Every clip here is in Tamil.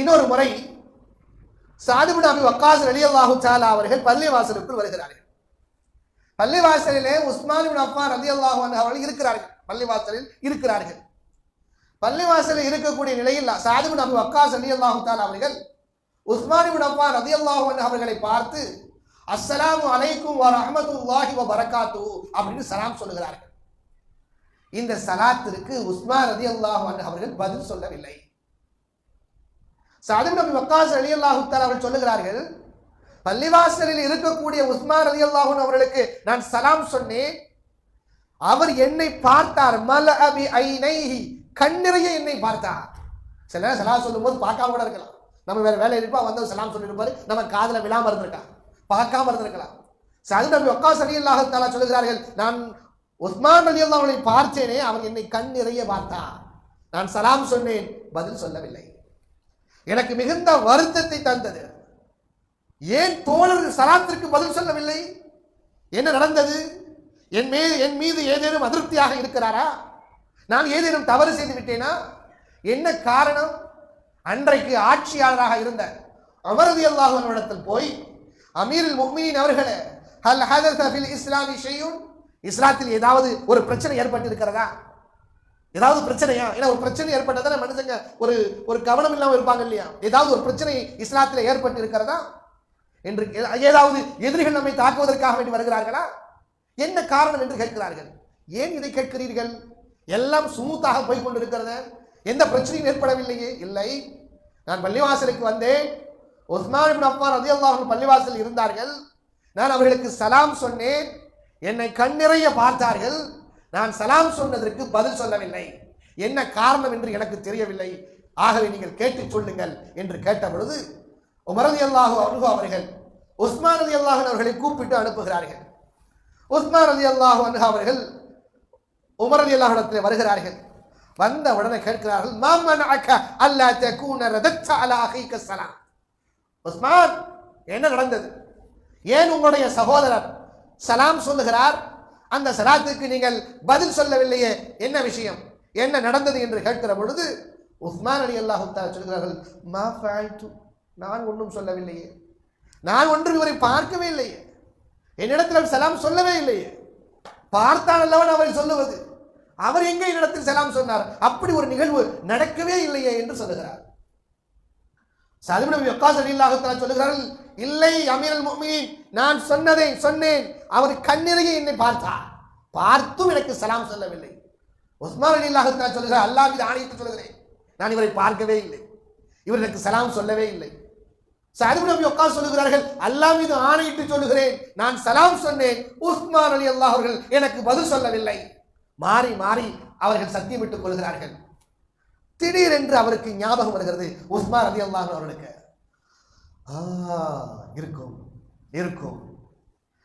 இன்னொரு முறை சாதிபுன் அபி வக்காஸ் ரலியல்லாஹு சாலா அவர்கள் பள்ளிவாசலுக்குள் வருகிறார்கள். பள்ளிவாசலிலே உஸ்மான் பின் அலி அல்லாஹு அவர்கள் இருக்கிறார்கள். பள்ளிவாசலில் இருக்கிறார்கள். பள்ளிவாசலில் இருக்கக்கூடிய நிலையில் சாதுபின் அபி வக்காஸ் ரலியல்லாஹு தாலா அவர்கள் உஸ்மான் பின் அலி அல்லாஹு அவர்களை பார்த்து அஸ்ஸலாமு அலைக்கும் வ ரஹ்மத்துல்லாஹி வ அப்படின்னு சலாம் சொல்லுகிறார்கள். இந்த சலாத்திற்கு உஸ்மான் ரலியல்லாஹு அன்ஹு அவர்கள் பதில் சொல்லவில்லை. சாதிப் நபி வக்காஸ் அலி அல்லாஹுத்தால் அவர்கள் சொல்லுகிறார்கள் பள்ளிவாசலில் இருக்கக்கூடிய உஸ்மான் அலி அல்லாஹூன் அவர்களுக்கு நான் சலாம் சொன்னேன். அவர் என்னை பார்த்தார். மல அபி ஐனைஹி கண்ணிறைய என்னை பார்த்தார். சில நேரம் சலாம் சொல்லும்போது பார்க்காம கூட இருக்கலாம். நம்ம வேற வேலை இருப்பா வந்து சலாம் சொல்லியிருப்பாரு. நம்ம காதல விழாம இருந்திருக்கலாம். பார்க்காம இருந்திருக்கலாம். சாதிப் நபி வக்காஸ் அலி அல்லாஹாலா சொல்லுகிறார்கள் நான் உஸ்மான் அலி அல்லாஹ்வை பார்த்தேனே அவர் என்னை கண் நிறைய பார்த்தார். நான் சலாம் சொன்னேன் பதில் சொல்லவில்லை. எனக்கு மிகுந்த வருத்தத்தை தந்தது. ஏன் தோழர் சலாத்திற்கு பதில் சொல்லவில்லை? என்ன நடந்தது? என் மீது என் மீது ஏதேனும் அதிருப்தியாக இருக்கிறாரா? நான் ஏதேனும் தவறு செய்து விட்டேனா? என்ன காரணம்? அன்றைக்கு ஆட்சியாளராக இருந்த அமரதி அல்லாஹனிடத்தில் போய் அமீரில் முக்மினின் அவர்களே ஹல் ஹதஸ இஸ்லாமி செய்யும் இஸ்லாத்தில் ஏதாவது ஒரு பிரச்சனை ஏற்பட்டிருக்கிறதா? ஏதாவது பிரச்சனையா? ஏன்னா ஒரு பிரச்சனை ஏற்பட்டதான மனுஷங்க ஒரு ஒரு கவனம் இல்லாம இருப்பாங்க இல்லையா? ஏதாவது ஒரு பிரச்சனை இஸ்லாத்தில் ஏற்பட்டு இருக்கிறதா? என்று ஏதாவது எதிரிகள் நம்மை தாக்குவதற்காக வேண்டி வருகிறார்களா? என்ன காரணம் என்று கேட்கிறார்கள். ஏன் இதை கேட்கிறீர்கள்? எல்லாம் சுமூத்தாக போய் கொண்டிருக்கிறத எந்த பிரச்சனையும் ஏற்படவில்லையே? இல்லை. நான் பள்ளிவாசலுக்கு வந்தேன். உஸ்மான் இப்னு அஃபான் ரலியல்லாஹு அன்ஹு பள்ளிவாசலில் இருந்தார்கள். நான் அவர்களுக்கு சலாம் சொன்னேன். என்னை கண்ணிறைய பார்த்தார்கள். நான் சலாம் சொன்னதற்கு பதில் சொல்லவில்லை. என்ன காரணம் என்று எனக்கு தெரியவில்லை. ஆகவே நீங்கள் கேட்டு சொல்லுங்கள் என்று கேட்ட பொழுது உமரதி அல்லாஹு அனுகு அவர்கள் உஸ்மான் அலி அல்லாஹன் அவர்களை கூப்பிட்டு அனுப்புகிறார்கள். உஸ்மான் அலி அல்லாஹு அனுகு அவர்கள் உமர் அலி அல்லாஹிடத்தில் வருகிறார்கள். வந்த உடனே கேட்கிறார்கள் மாமன் அக்க அல்லா தகூன ரதத்த அலா அகைக்க சலாம் உஸ்மான் என்ன நடந்தது? ஏன் உங்களுடைய சகோதரர் சலாம் சொல்லுகிறார்? அந்த சலாத்துக்கு நீங்கள் பதில் சொல்லவில்லையே என்ன விஷயம்? என்ன நடந்தது என்று கேட்கிற பொழுது உஸ்மான் அலி அல்லாஹுத்தா சொல்கிறார்கள் மா ஃபஅல்து. நான் ஒன்றும் சொல்லவில்லையே. நான் ஒன்று இவரை பார்க்கவே இல்லையே. என்னிடத்தில் அவர் சலாம் சொல்லவே இல்லையே. பார்த்தான் அல்லவன் அவரை சொல்லுவது. அவர் எங்கே என்னிடத்தில் சலாம் சொன்னார்? அப்படி ஒரு நிகழ்வு நடக்கவே இல்லையே என்று சொல்லுகிறார் சலிம் நபி வக்காஸ் ரலியல்லாஹு தஆலா சொல்லுகிறார்கள் இல்லை அமீரல் முஃமினீன் நான் சொன்னதை சொன்னேன். அவர் கண்ணிறைய என்னை பார்த்தார். பார்த்தும் எனக்கு சலாம் சொல்லவில்லை. உஸ்மான் ரலியல்லாஹு தஆலா சொல்லுகிறார் அல்லாஹ் மீது ஆணையிட்டு சொல்லுகிறேன். நான் இவரை பார்க்கவே இல்லை. இவர் எனக்கு சலாம் சொல்லவே இல்லை. சலிம் நபி வக்காஸ் சொல்லுகிறார்கள் அல்லாஹ் மீது ஆணையிட்டு சொல்லுகிறேன். நான் சலாம் சொன்னேன். உஸ்மான் அலி அல்லாஹ் அவர்கள் எனக்கு பதில் சொல்லவில்லை. மாறி மாறி அவர்கள் சத்தியமிட்டுக் கொள்கிறார்கள். திடீரென்று அவருக்கு ஞாபகம் வருகிறது. உஸ்மான் அலி அல்லாஹ் அவர்களுக்கு. ஆ இருக்கும் இருக்கும்.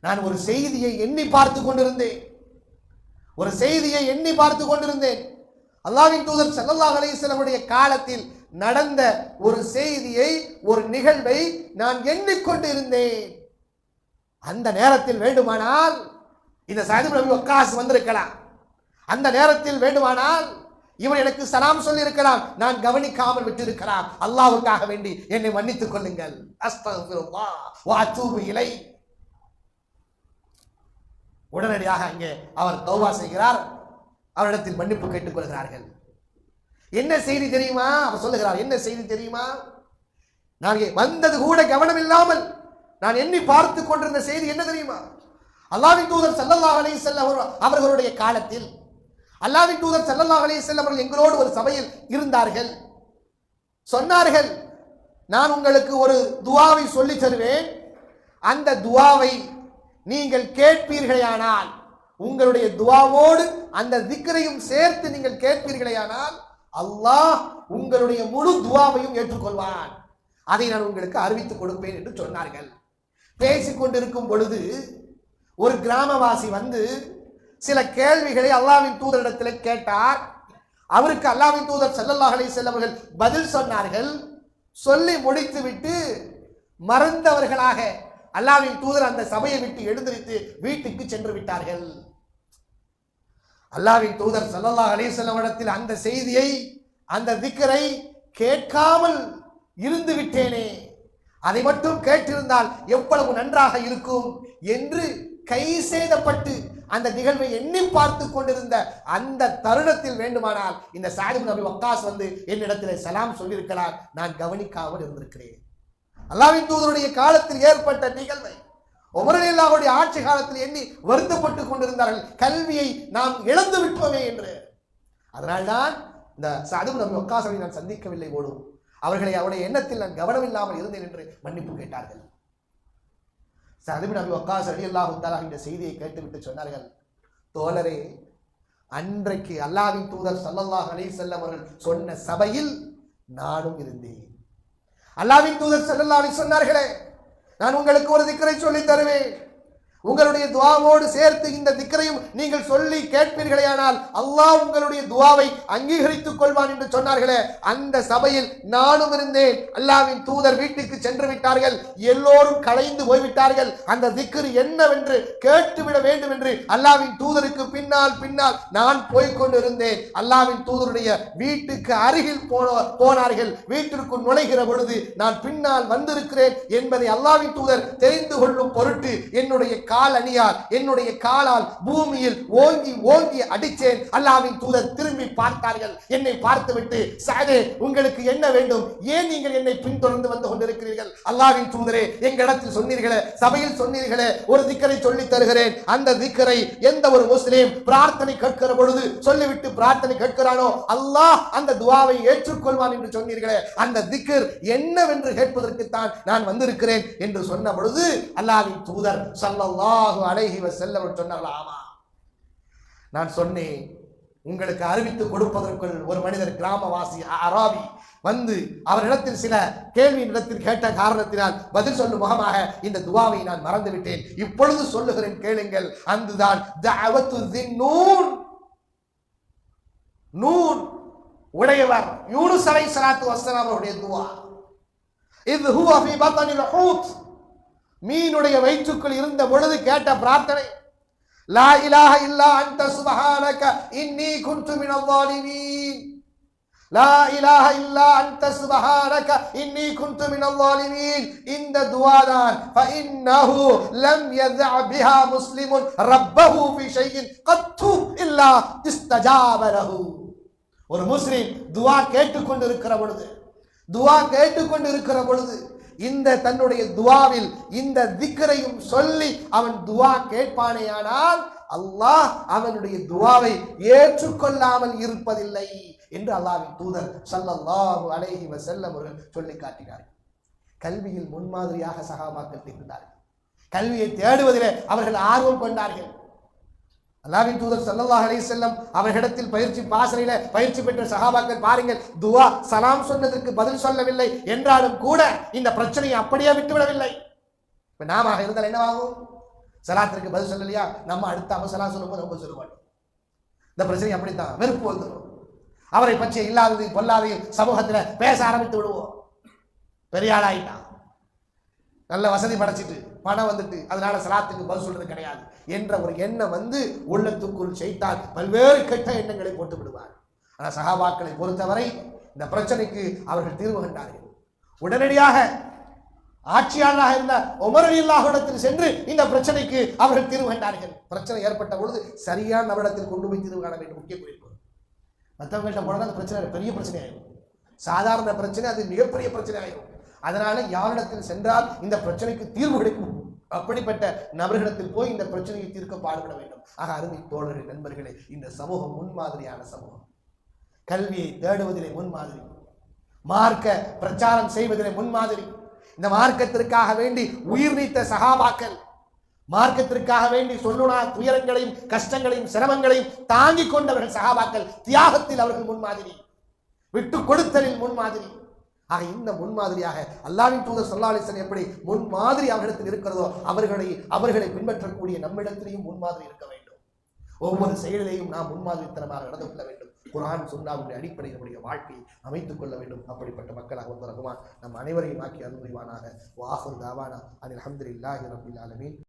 நான் ஒரு செய்தியை எண்ணி பார்த்து கொண்டிருந்தேன். ஒரு செய்தியை எண்ணி பார்த்து கொண்டிருந்தேன். அல்லாவின் தூதர் ஸல்லல்லாஹு அலைஹி காலத்தில் நடந்த ஒரு செய்தியை ஒரு நிகழ்வை நான் எண்ணிக்கொண்டு இருந்தேன் அந்த நேரத்தில் வேண்டுமானால் இந்த சாதிப் நபி வக்காஸ் வந்திருக்கலாம். அந்த நேரத்தில் வேண்டுமானால் இவர் எனக்கு சலாம் சொல்லி இருக்கலாம் நான் கவனிக்காமல் விட்டிருக்கலாம் அல்லாவுக்காக வேண்டி என்னை மன்னித்துக் கொள்ளுங்கள். இலை. உடனடியாக அங்கே அவர் தௌவா செய்கிறார். அவரிடத்தில் மன்னிப்பு கேட்டுக் கொள்கிறார்கள். என்ன செய்தி தெரியுமா? அவர் சொல்லுகிறார் என்ன செய்தி தெரியுமா? நான் வந்தது கூட கவனம் இல்லாமல் நான் எண்ணி பார்த்து கொண்டிருந்த செய்தி என்ன தெரியுமா? அல்லாவின் தூதர் ஸல்லல்லாஹு அலைஹி செல்ல அவர்- அவர்களுடைய காலத்தில் அல்லாவின் தூதர் ஸல்லல்லாஹு அலைஹி வஸல்லம் அவர்கள் எங்களோடு ஒரு சபையில் இருந்தார்கள். சொன்னார்கள் நான் உங்களுக்கு ஒரு துவாவை சொல்லித் தருவேன். அந்த துவாவை நீங்கள் கேட்பீர்களேயானால் உங்களுடைய துவாவோடு அந்த திக்கரையும் சேர்த்து நீங்கள் கேட்பீர்களேயானால் அல்லாஹ் உங்களுடைய முழு துவாவையும் ஏற்றுக்கொள்வான். அதை நான் உங்களுக்கு அறிவித்துக் கொடுப்பேன் என்று சொன்னார்கள். பேசிக்கொண்டிருக்கும் பொழுது ஒரு கிராமவாசி வந்து சில கேள்விகளை அல்லாஹ்வின் தூதரிடத்தில் கேட்டார். அவருக்கு அல்லாவின் தூதர் ஸல்லல்லாஹு செல்லவர்கள் பதில் சொன்னார்கள். சொல்லி முடித்துவிட்டு மறந்தவர்களாக அல்லாவின் தூதர் அந்த சபையை விட்டு எழுந்திருத்து வீட்டுக்கு சென்று விட்டார்கள். அல்லாவின் தூதர் ஸல்லல்லாஹு அலைஹி அந்த செய்தியை அந்த திக்கரை கேட்காமல் இருந்து விட்டேனே. அதை மட்டும் கேட்டிருந்தால் எவ்வளவு நன்றாக இருக்கும் என்று கை சேதப்பட்டு அந்த நிகழ்வை எண்ணி பார்த்து கொண்டிருந்த அந்த தருணத்தில் வேண்டுமானால் இந்த சாதிப் நபி வக்காஸ் வந்து என்னிடத்தில் சலாம் சொல்லியிருக்கிறார். நான் கவனிக்காமல் இருந்திருக்கிறேன். அல்லாவின் தூதருடைய காலத்தில் ஏற்பட்ட நிகழ்வை உமரலில்லாவுடைய ஆட்சி காலத்தில் எண்ணி வருத்தப்பட்டு கொண்டிருந்தார்கள். கல்வியை நாம் இழந்து விட்டோமே என்று. அதனால்தான் இந்த சாதுப் நபி ஒக்காசவை நான் சந்திக்கவில்லை போலும். அவர்களை அவருடைய எண்ணத்தில் நான் கவனமில்லாமல் இருந்தேன் என்று மன்னிப்பு கேட்டார்கள். சதுபி நபி வக்காஸ் அலி அல்லாஹு இந்த செய்தியை கேட்டுவிட்டு சொன்னார்கள் தோழரே அன்றைக்கு அல்லாவின் தூதர் சல்லல்லாஹ் அலி அவர்கள் சொன்ன சபையில் நானும் இருந்தேன். அல்லாவின் தூதர் ஸல்லல்லாஹு அலி சொன்னார்களே நான் உங்களுக்கு ஒரு திக்கரை சொல்லித் தருவேன். உங்களுடைய துவாவோடு சேர்த்து இந்த திக்கரையும் நீங்கள் சொல்லி கேட்பீர்களேயானால் அல்லாஹ் உங்களுடைய துவாவை அங்கீகரித்துக் கொள்வான் என்று சொன்னார்களே அந்த சபையில் நானும் இருந்தேன். அல்லாவின் தூதர் வீட்டுக்கு சென்று விட்டார்கள். எல்லோரும் கலைந்து போய்விட்டார்கள். அந்த திக்கரு என்னவென்று கேட்டுவிட வேண்டும் என்று அல்லாவின் தூதருக்கு பின்னால் பின்னால் நான் போய்க் இருந்தேன் அல்லாவின் தூதருடைய வீட்டுக்கு அருகில் போன போனார்கள். வீட்டிற்குள் நுழைகிற பொழுது நான் பின்னால் வந்திருக்கிறேன் என்பதை அல்லாவின் தூதர் தெரிந்து கொள்ளும் பொருட்டு என்னுடைய கால் அணியார். என்னுடைய காலால் பூமியில் ஓங்கி ஓங்கி அடிச்சேன் அல்லாவின் தூதர் திரும்பி பார்த்தார்கள். என்னை பார்த்துவிட்டு சாதே உங்களுக்கு என்ன வேண்டும்? ஏன் நீங்கள் என்னை பின்தொடர்ந்து வந்து கொண்டிருக்கிறீர்கள்? அல்லாவின் தூதரே எங்களிடத்தில் சொன்னீர்களே சபையில் சொன்னீர்களே ஒரு திக்கரை சொல்லி தருகிறேன். அந்த திக்கரை எந்த ஒரு முஸ்லீம் பிரார்த்தனை கேட்கிற பொழுது சொல்லிவிட்டு பிரார்த்தனை கேட்கிறானோ அல்லாஹ் அந்த துவாவை ஏற்றுக்கொள்வான் என்று சொன்னீர்களே அந்த திக்கர் என்னவென்று கேட்பதற்குத்தான் நான் வந்திருக்கிறேன் என்று சொன்ன பொழுது அல்லாவின் தூதர் ஸல்லல்லாஹு அலைஹி வஸல்லம் சொன்னார்கள். ஆமா. நான் சொன்னேன் உங்களுக்கு அறிவித்து கொடுப்பதற்குள் ஒரு மனிதர் கிராமவாசி அராபி வந்து அவரிடத்தில் சில கேள்வி இடத்தில் கேட்ட காரணத்தினால் பதில் சொல்லும் முகமாக இந்த துவாவை நான் மறந்துவிட்டேன். இப்பொழுது சொல்லுகிறேன் கேளுங்கள். அதுதான் தஅவத்து தின்னூன் நூன் உடையவர். யூனுஸ் சலாத்து வஸ்ஸலாம் அவருடைய துவா. இது ஹூ ஃபீ பத்னில் ஹூத். மீனுடைய வயிற்றுக்குள் இருந்த பொழுது கேட்ட பிரார்த்தனை லா இலாஹ இல்லா அன்த சுபஹானக இன்னி குன்து மினல் லா இலாஹ இல்லா அந்த சுபஹானக இன்னி குன்து மினல் இந்த துஆ தான் ஃபஇன்னஹு லம் யذع பிஹா முஸ்லிமுன் ரப்பஹு ஃபி ஷைஇன் கத்து இல்லா இஸ்தஜாப லஹு. ஒரு முஸ்லிம் துஆ கேட்டுக்கொண்டு இருக்கிற பொழுது துஆ கேட்டுக்கொண்டிருக்கிற பொழுது இந்த தன்னுடைய துவாவில் இந்த திக்கரையும் சொல்லி அவன் துவா கேட்பானேயானால் அல்லாஹ் அவனுடைய துவாவை ஏற்றுக்கொள்ளாமல் இருப்பதில்லை என்று அல்லாவின் தூதர் சல்லல்லாஹு அலைஹி வசல்லம் அவர்கள் சொல்லி காட்டினார் கல்வியில் முன்மாதிரியாக சகாபாக்கள் திகழ்ந்தார்கள் கல்வியை தேடுவதிலே அவர்கள் ஆர்வம் கொண்டார்கள். அல்லாவின் தூதர் ஸல்லல்லாஹு அலி செல்லம் அவர்களிடத்தில் பயிற்சி பாசனையில பயிற்சி பெற்ற சகாபாக்கள் பாருங்கள் துவா சலாம் சொன்னதற்கு பதில் சொல்லவில்லை என்றாலும் கூட இந்த பிரச்சனையை அப்படியே விட்டுவிடவில்லை. இப்ப நாம இருந்தால் என்னவாகும்? சலாத்திற்கு பதில் சொல்லலையா? நம்ம அடுத்த அவன் சொல்லும்போது ரொம்ப சொல்லுவாங்க. இந்த பிரச்சனை அப்படித்தான் வெறுப்பு வந்துடும் அவரை பற்றி இல்லாதது பொல்லாதது சமூகத்துல பேச ஆரம்பித்து விடுவோம். பெரிய ஆளாயிட்டான் நல்ல வசதி படைச்சிட்டு பணம் வந்துட்டு அதனால சலாத்துக்கு பதில் சொல்றது கிடையாது என்ற ஒரு எண்ணம் வந்து உள்ளத்துக்குள் செய்தால் பல்வேறு கெட்ட எண்ணங்களை போட்டு விடுவார். ஆனால் சகாபாக்களை பொறுத்தவரை இந்த பிரச்சனைக்கு அவர்கள் தீர்வு கண்டார்கள். உடனடியாக ஆட்சியாளராக இருந்த உமரவியல்லாஹிடத்தில் சென்று இந்த பிரச்சனைக்கு அவர்கள் தீர்வு கண்டார்கள். பிரச்சனை ஏற்பட்ட பொழுது சரியான நபரிடத்தில் கொண்டு போய் தீர்வு காண வேண்டும். முக்கிய குறிப்பு. மற்றவங்கள்ட்ட போனால் அந்த பிரச்சனை பெரிய பிரச்சனை ஆயிடும் சாதாரண பிரச்சனை அது மிகப்பெரிய பிரச்சனை ஆயிடும் அதனால யாரிடத்தில் சென்றால் இந்த பிரச்சனைக்கு தீர்வு கிடைக்கும். அப்படிப்பட்ட நபர்களிடத்தில் போய் இந்த பிரச்சனையை தீர்க்க பாடுபட வேண்டும். ஆக அருமை தோழர்கள் நண்பர்களே இந்த சமூகம் முன்மாதிரியான சமூகம். கல்வியை தேடுவதிலே முன்மாதிரி. மார்க்க பிரச்சாரம் செய்வதிலே முன்மாதிரி. இந்த மார்க்கத்திற்காக வேண்டி உயிர் நீத்த சகாபாக்கள் மார்க்கத்திற்காக வேண்டி சொல்லுனா துயரங்களையும் கஷ்டங்களையும் சிரமங்களையும் தாங்கிக் கொண்டவர்கள் சகாபாக்கள் தியாகத்தில் அவர்கள் முன்மாதிரி. விட்டு கொடுத்தலில் முன்மாதிரி. ஆக இந்த முன்மாதிரியாக அல்லாவின் தூதர் சல்லாலிசன் எப்படி முன்மாதிரி அவர்களிடத்தில் இருக்கிறதோ அவர்களை அவர்களை பின்பற்றக்கூடிய நம்மிடத்திலையும் முன்மாதிரி இருக்க வேண்டும். ஒவ்வொரு செயலிலையும் நாம் முன்மாதிரித்தனமாக நடந்து கொள்ள வேண்டும். குரான் சுன்னாவுடைய அடிப்படையில் நம்முடைய வாழ்க்கையை அமைத்துக் கொள்ள வேண்டும். அப்படிப்பட்ட மக்களாக வந்து ரகுமான் நம் அனைவரையும் ஆக்கி அருள் புரிவானாக. தாவானா. அதில் அஹமதுல்லாஹி ரபுல் ஆலமீன்.